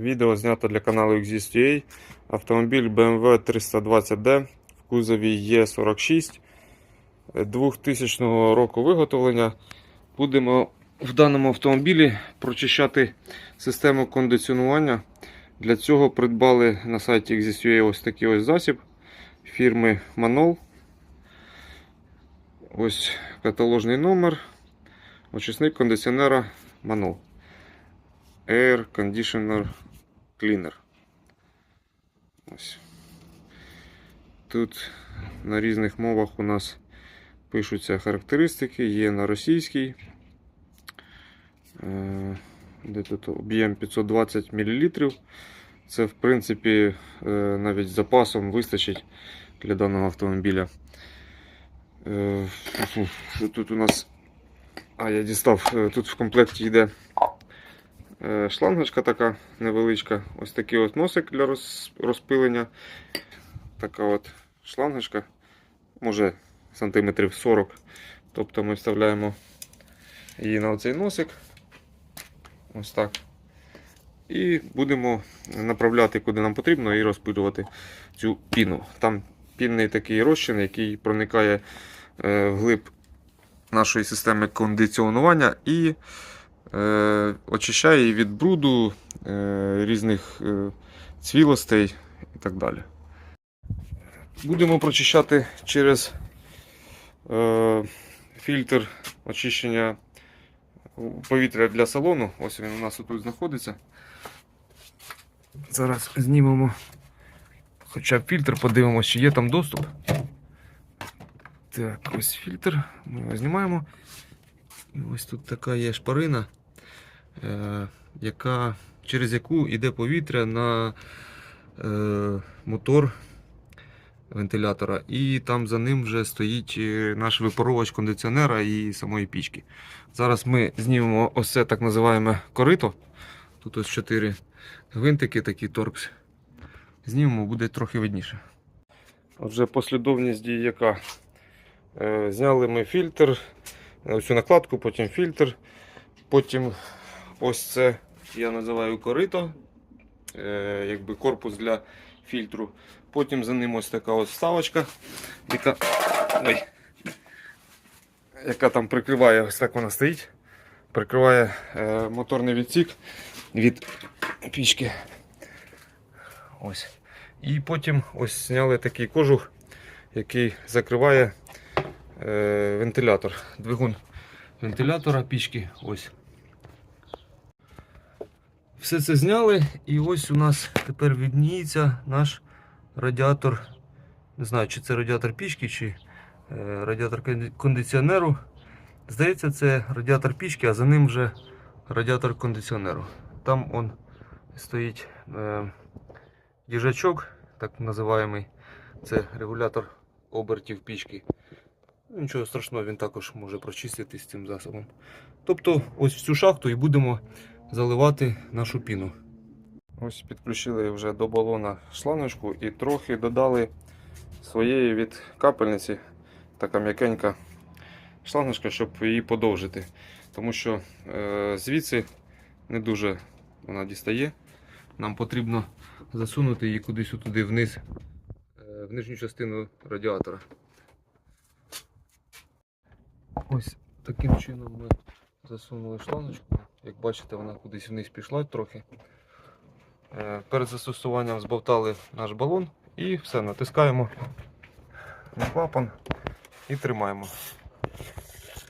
Відео знято для каналу Exist.ua. Автомобіль BMW 320D в кузові E46 2000 року виготовлення. Будемо в даному автомобілі прочищати систему кондиціонування. Для цього придбали на сайті Exist.ua ось такий ось засіб фірми Manol. Ось каталожний номер. Очисник кондиціонера Manol. Air Conditioner Cleaner. Ось. Тут на різних мовах у нас пишуться характеристики, є на російській. Е, Де тут об'єм 520 мл. Це, в принципі, е, навіть запасом вистачить для даного автомобіля. Е, тут у нас. А, я дістав. Тут в комплекті йде шлангочка така невеличка. Ось такий от носик для розпилення. Така от шлангочка. Може сантиметрів 40. Тобто ми вставляємо її на оцей носик. Ось так. І будемо направляти куди нам потрібно і розпилювати цю піну. Там пінний такий розчин, який проникає е, вглиб нашої системи кондиціонування і е, очищає її від бруду, е, різних е, цвілостей і так далі. Будемо прочищати через е, фільтр очищення повітря для салону. Ось він у нас тут знаходиться. Зараз знімемо хоча б фільтр, подивимося, чи є там доступ. Так, ось фільтр. Ми його знімаємо. Ось тут така є шпарина, е, яка, через яку йде повітря на е, мотор вентилятора. І там за ним вже стоїть е, наш випаровувач кондиціонера і самої пічки. Зараз ми знімемо ось це так називаємо корито. Тут ось 4 гвинтики, такі торкс. Знімемо, буде трохи видніше. Отже, послідовність дій яка? Зняли ми фільтр, е, цю накладку, потім фільтр, потім ось це я називаю корито, е, якби корпус для фільтру. Потім за ним ось така ось вставочка, яка, ой, яка там прикриває, ось так вона стоїть, прикриває е, моторний відсік від пічки. Ось. І потім ось зняли такий кожух, який закриває вентилятор, двигун вентилятора пічки. Ось. Все це зняли, і ось у нас тепер відніється наш радіатор. Не знаю, чи це радіатор пічки, чи е, радіатор кондиціонеру. Здається, це радіатор пічки, а за ним вже радіатор кондиціонеру. Там он стоїть е, їжачок, так називаємий. Це регулятор обертів пічки. Нічого страшного, він також може прочиститись цим засобом. Тобто, ось в цю шахту і будемо заливати нашу піну. Ось підключили вже до балона шланочку і трохи додали своєї від капельниці, така м'якенька шлангочка, щоб її подовжити. Тому що е, звідси не дуже вона дістає. Нам потрібно засунути її кудись туди вниз, е, в нижню частину радіатора. Ось таким чином ми засунули шлангочку. Як бачите, вона кудись вниз пішла трохи. Е, Перед застосуванням збовтали наш балон і все, натискаємо на клапан і тримаємо.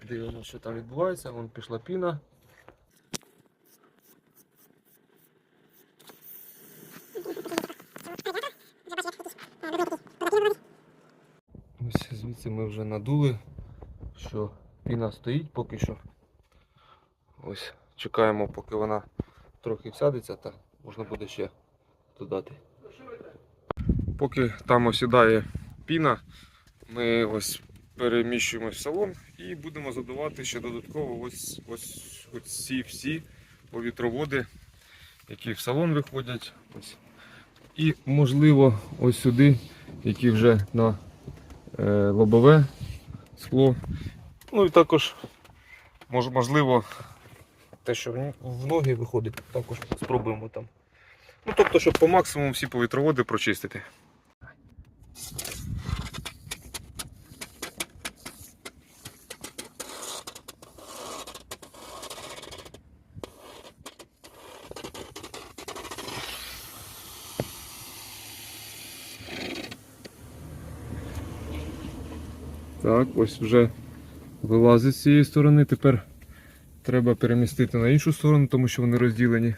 Дивимося, що там відбувається. Вон пішла піна. Ось звідси ми вже надули, що піна стоїть поки що. Ось чекаємо, поки вона трохи всядеться, та можна буде ще додати. Поки там осідає піна, ми ось переміщуємось в салон і будемо задувати ще додатково ось, ось, ось ці всі повітроводи, які в салон виходять. Ось. І можливо ось сюди, які вже на е, лобове скло. Ну і також мож- можливо те, що в ноги виходить, також спробуємо там Ну, тобто, щоб по максимуму всі повітроводи прочистити. Так, ось вже вилазить з цієї сторони. Тепер треба перемістити на іншу сторону, тому що вони розділені.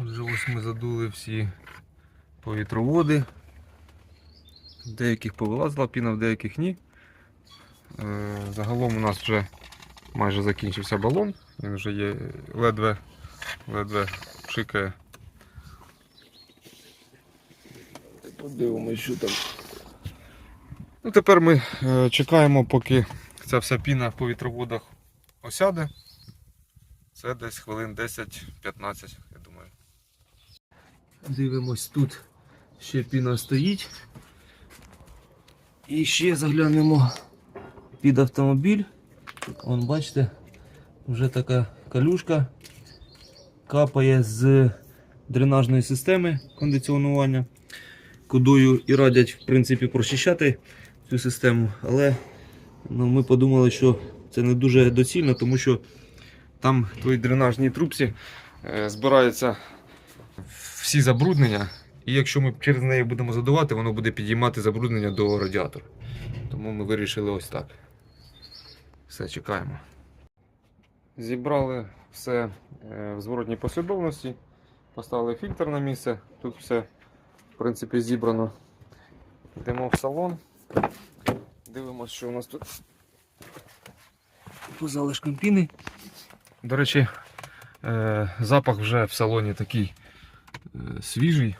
Отже, ось ми задули всі повітроводи. Деяких повилазила піна, в деяких ні. Е, Загалом у нас вже майже закінчився балон. Він вже є ледве, ледве шикає. Подивимось, що там. Ну, тепер ми е, чекаємо, поки ця вся піна по вітроводах осяде. Це десь хвилин 10-15, я думаю. Дивимось, тут ще піна стоїть. І ще заглянемо під автомобіль. Вон, бачите, вже така калюшка капає з дренажної системи кондиціонування. Кудою і радять в принципі прочищати цю систему, але ну, ми подумали, що це не дуже доцільно, тому що там в твоїй дренажній трубці е, збираються всі забруднення, і якщо ми через неї будемо задувати, воно буде підіймати забруднення до радіатора. Тому ми вирішили ось так. Все, чекаємо. Зібрали все в зворотній послідовності. Поставили фільтр на місце. Тут все в принципі зібрано. Йдемо в салон. Дивимося, що у нас тут по залишкам піни. До речі, е, запах вже в салоні такий е, свіжий,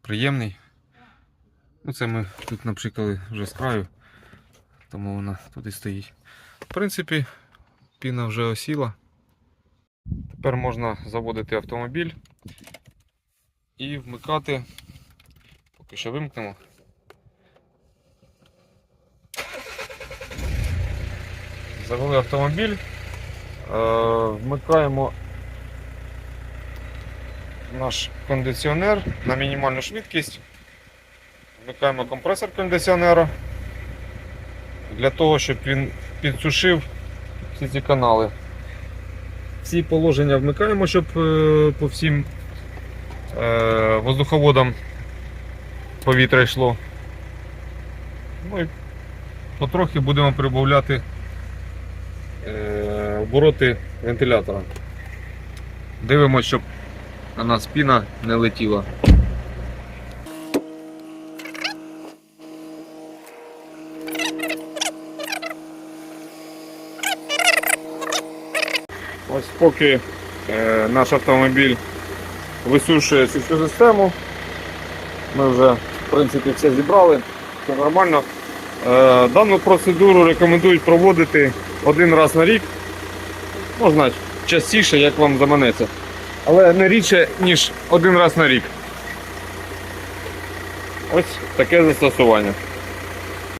приємний. Ну, це ми тут напшикали вже з краю, тому вона тут і стоїть. В принципі, піна вже осіла. Тепер можна заводити автомобіль і вмикати. Поки що вимкнемо. Завели автомобіль, е, вмикаємо наш кондиціонер на мінімальну швидкість. Вмикаємо компресор кондиціонера для того, щоб він підсушив всі ці канали. Всі положення вмикаємо, щоб е, по всім е, воздуховодам повітря йшло. Ну і потрохи будемо прибавляти е, обороти вентилятора. Дивимося, щоб на нас піна не летіла. Ось поки е, наш автомобіль висушує цю всю систему, ми вже в принципі все зібрали, все нормально. Е, дану процедуру рекомендують проводити один раз на рік. Можна частіше, як вам заманеться. Але не рідше, ніж один раз на рік. Ось таке застосування.